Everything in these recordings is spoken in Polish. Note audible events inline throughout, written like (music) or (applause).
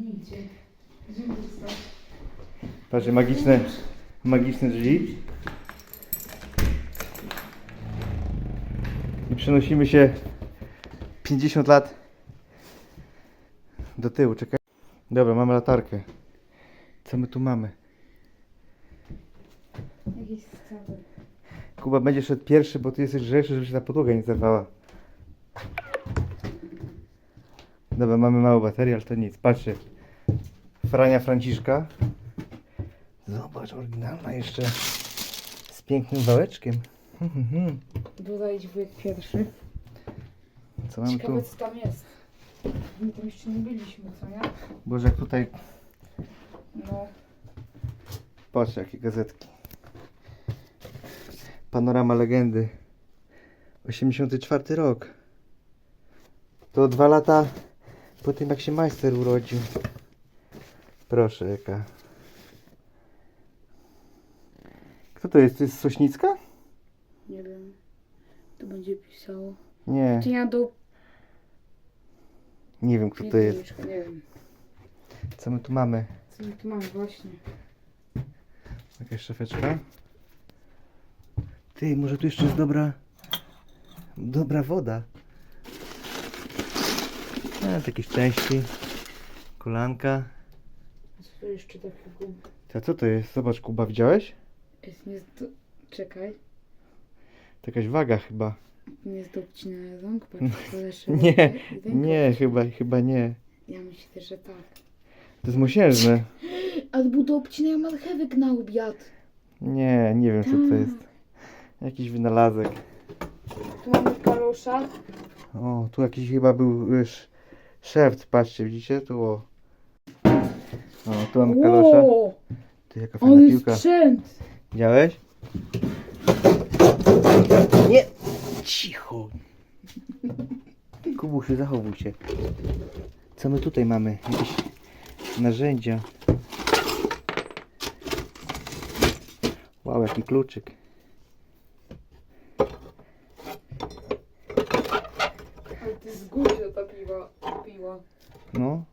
Nigdzie. Gdzie? Patrzcie, magiczne, magiczne drzwi. I przenosimy się 50 lat do tyłu. Czekaj. Dobra, mamy latarkę. Co my tu mamy? Jakiś skawer. Kuba będzie szedł pierwszy, bo ty jesteś grzeczny, żeby się ta podłoga nie zerwała. Dobra, mamy małą baterię, ale to nic. Patrzcie. Frania Franciszka. Zobacz, oryginalna jeszcze. Z pięknym wałeczkiem. Dodaję wujek pierwszy. Co mamy tu? Ciekawe co tam jest. My tam jeszcze nie byliśmy, co nie? Boże, jak tutaj... No. Patrz, jakie gazetki. Panorama legendy. 84 rok. To dwa lata po tym, jak się majster urodził. Proszę, jaka. Kto to jest? To jest Sośnicka? Nie wiem. Tu będzie pisało. Nie, Czy ja do nie wiem, kto to jest. Nie wiem. Co my tu mamy? Co my tu mamy właśnie? Jakaś szafeczka. Ty, może tu jeszcze jest dobra... Dobra woda. To jakieś części. Kolanka. A Co tu jeszcze takiego? A co to jest? Zobacz, Kuba, widziałeś? Jest nie. Czekaj. To jakaś waga chyba. Nie rąk, patrz, (laughs) leży. Nie, Nie, chyba, chyba nie. Ja myślę, że tak. To jest mosiężne. Albo (laughs) do obcinania marchewek na obiad. Nie, nie wiem co to Tak. jest. Jakiś wynalazek. Tu mamy kalosza. O, tu jakiś chyba był już szewc, patrzcie, widzicie? Tu o. O, tu mamy kalosza. Ło, Ty, jaka fajna ale piłka. sprzęt. Widziałeś? Nie! Cicho! Kubusiu, zachowuj się. Co my tutaj mamy? Jakieś narzędzia. Wow, jaki kluczyk. Ale ty z góry ta piła. piła. No.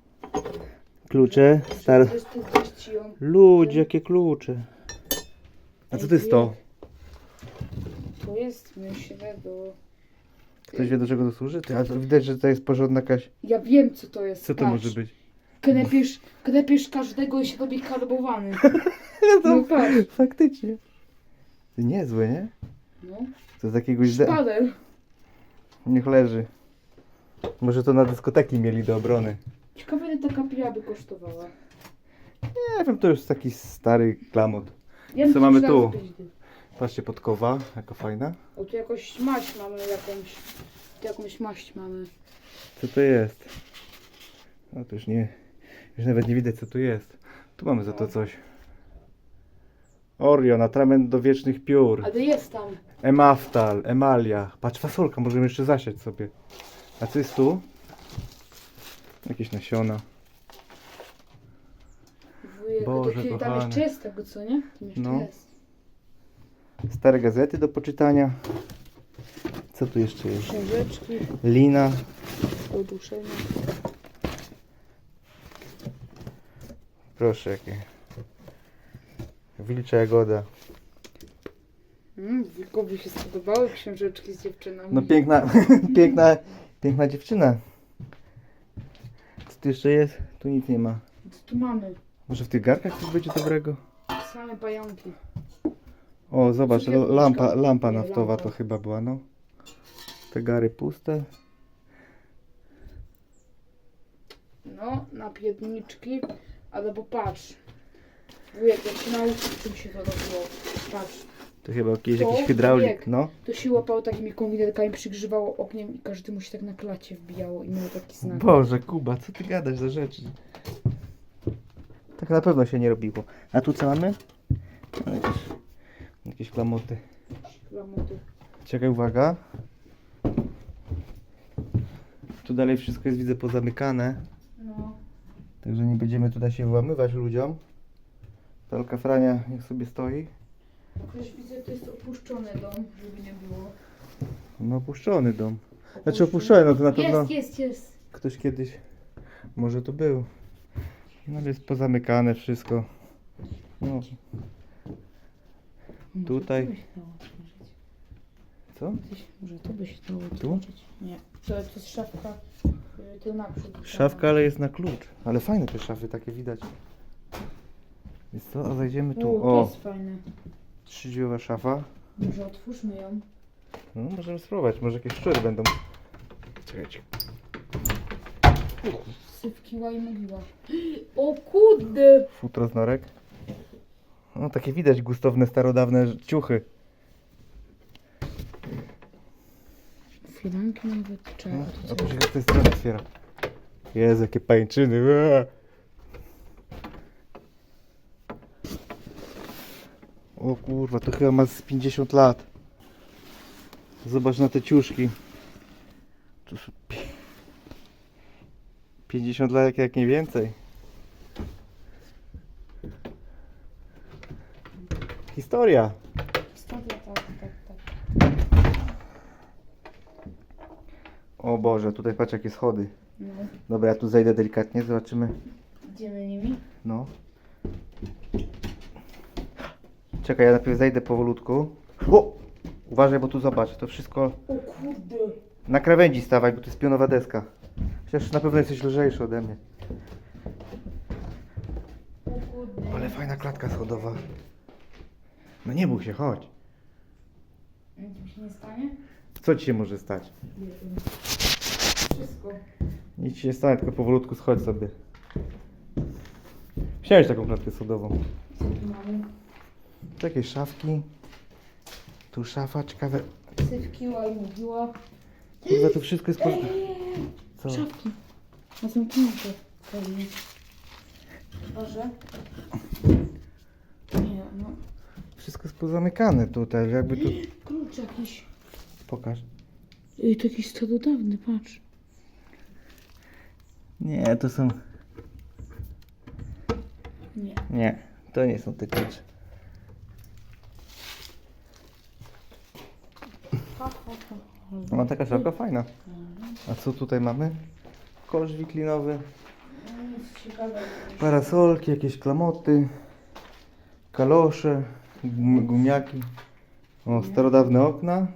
Klucze. Star... Przecież ty gości ją. Ludzie, jakie klucze. A co to jest to? To jest, myślę, do... Ktoś wie do czego to służy? Ty, a to widać, że to jest porządna jakaś... Ja wiem, co to jest. Co to patrz. może być? Knepiesz, knepiesz każdego i się robi karbowany. (laughs) No patrz. Faktycznie. Ty niezłe, nie? No. To z jakiegoś... De... Szpadel. Niech leży. Może to na dyskoteki mieli do obrony. Ciekawe, ile taka piła by kosztowała. Nie wiem, to już taki stary klamot. Ja bym Co mamy tu? że pięć dych. Patrzcie, podkowa, jaka fajna. O, tu jakąś maść mamy, jakąś... Tu jakąś maść mamy. Co to jest? No to już nie... Już nawet nie widać co tu jest. Tu mamy za to coś. Orion, atrament do wiecznych piór. Ale jest tam. Emaftal, emalia. Patrz, fasolka, możemy jeszcze zasiać sobie. A co jest tu? Jakieś nasiona. Wujek, Boże to tam kochany. jeszcze jest tego, co nie? Tam jeszcze No. jest. Stare gazety do poczytania. Co tu jeszcze jest? Książeczki Lina. do duszenia. Proszę, jakie. Wilcza jagoda. Mm, wujkowi się spodobały książeczki z dziewczynami. No piękna, (laughs) piękna, piękna dziewczyna. Tu jeszcze jest? Tu nic nie ma. Co tu mamy? Może w tych garkach coś będzie dobrego? Same pająki. O, zobacz, lampa, lampa Nie, naftowa lampa. to chyba była, no. Te gary puste. No, napiedniczki. Albo patrz. Wujek, jak się nauczył, czym się to robiło. Patrz. To chyba jakiś, To jakiś hydraulik, no. To się łapało takimi konwinerkami, przygrzewało ogniem i każdy mu się tak na klacie wbijało i miał taki znak. Boże, Kuba, co ty gadasz za rzeczy? Tak na pewno się nie robiło. A tu co mamy? No, jakieś, jakieś klamoty. Lamuty. Czekaj, uwaga. Tu dalej wszystko jest, widzę, pozamykane. No. Także nie będziemy tutaj się włamywać ludziom. Talka Frania niech sobie stoi. Też widzę, to jest opuszczony dom, żeby nie było. No opuszczony dom. Znaczy opuszczony, no to na pewno Jest, jest, jest. ktoś kiedyś może to był. No jest pozamykane wszystko. No, Może Tutaj. Tu by się dało otworzyć. co? Gdzieś- Może tu by się dało Tu? otworzyć. Nie. To, to jest szafka y, tu naprzód. Szafka, ale jest na klucz. Ale fajne te szafy, takie widać. Jest co? A zajdziemy U, tu. to O, jest fajne. Trzydrzwiowa szafa. Może otwórzmy ją. No, możemy spróbować. Może jakieś szczury będą. Czekajcie. Sypkiła i mogiła. (gasps) O kurde! Futro z norek. No, takie widać gustowne, starodawne ciuchy. Firanki nawet. No, Czekaj, a to się z tej strony otwiera. Jezu, jakie pańczyny. O kurwa, to chyba ma z 50 lat. Zobacz na te ciuszki. To są pi- 50 lat, jak, nie więcej. Historia. Stawia tak, tak, tak. O Boże, tutaj patrz jakie schody. No. Dobra, ja tu zejdę delikatnie, zobaczymy. Idziemy nimi. No. Czekaj, ja najpierw zejdę powolutku. O! Uważaj, bo tu zobacz, to wszystko O kurde! na krawędzi stawaj, bo to jest pionowa deska. Chociaż na pewno jesteś lżejszy ode mnie. O kurde. Ale fajna klatka schodowa. No nie bój się, chodź. Nic mi się nie stanie? Co ci się może stać? Nie wiem. Wszystko. Nic ci nie stanie, tylko powolutku schodź sobie. Chciałeś taką klatkę schodową. Co? Tu jakieś szafki. Tu szafa, ciekawe. Sypkiła i mogiła. Kurwa, to wszystko jest... Po... Ej, Co? Szafki. Na zamknięte. Pewnie. Chyba, że... Nie, no. Wszystko jest pozamykane tutaj, jakby tu... Klucz jakiś. Pokaż. Ej, to jakiś starodawny, patrz. Nie, to są... Nie. Nie, to nie są te klucze. Ha. No taka szafka fajna. A co tutaj mamy? Kosz wiklinowy, No, parasolki, jakieś klamoty, kalosze, gum- gumiaki. O, starodawne okna.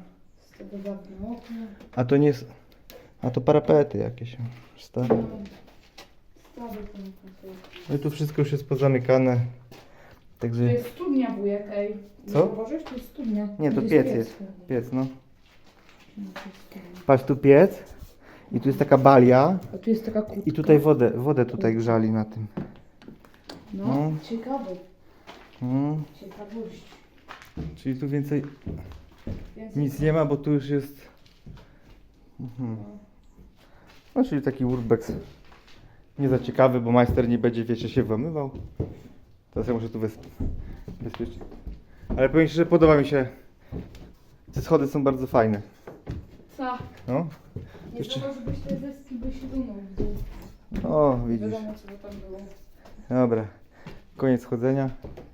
Starodawne okno. A to nie... A to parapety jakieś. Stare. No. No i tu wszystko już jest pozamykane. To Także jest studnia wujek, ej. Co? To jest studnia. Nie, to To piec jest. piec, no. To. Patrz, tu piec. I tu jest taka balia. A tu jest taka. I tutaj wodę, wodę tutaj grzali na tym. No, no. ciekawe. Mm. Ciekawość. Czyli tu więcej Więcej nic nie ma, bo tu już jest... Mhm. No, czyli taki urbex. Nie za ciekawy, bo majster nie będzie wiecie się włamywał. Teraz ja muszę tu bez... bezpiecznie. Ale powiem Ci, że podoba mi się. Te schody są bardzo fajne. Co? No, Nie Jeszcze- Jeszcze... żebyś te deski by się dumał. o widzisz. Wiadomo co by tam było. Dobra. Koniec chodzenia.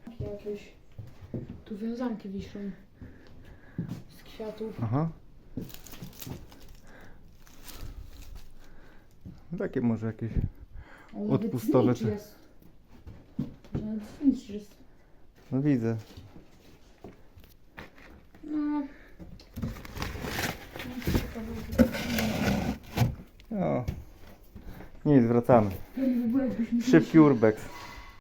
Takie jakieś... Tu wiązanki wiszą. Z kwiatów. Aha. Takie może jakieś. O, nawet Odpustowe znicz te. jest. Że Nawet znicz jest. No widzę. No. O. Nic, wracamy. Szybki urbex.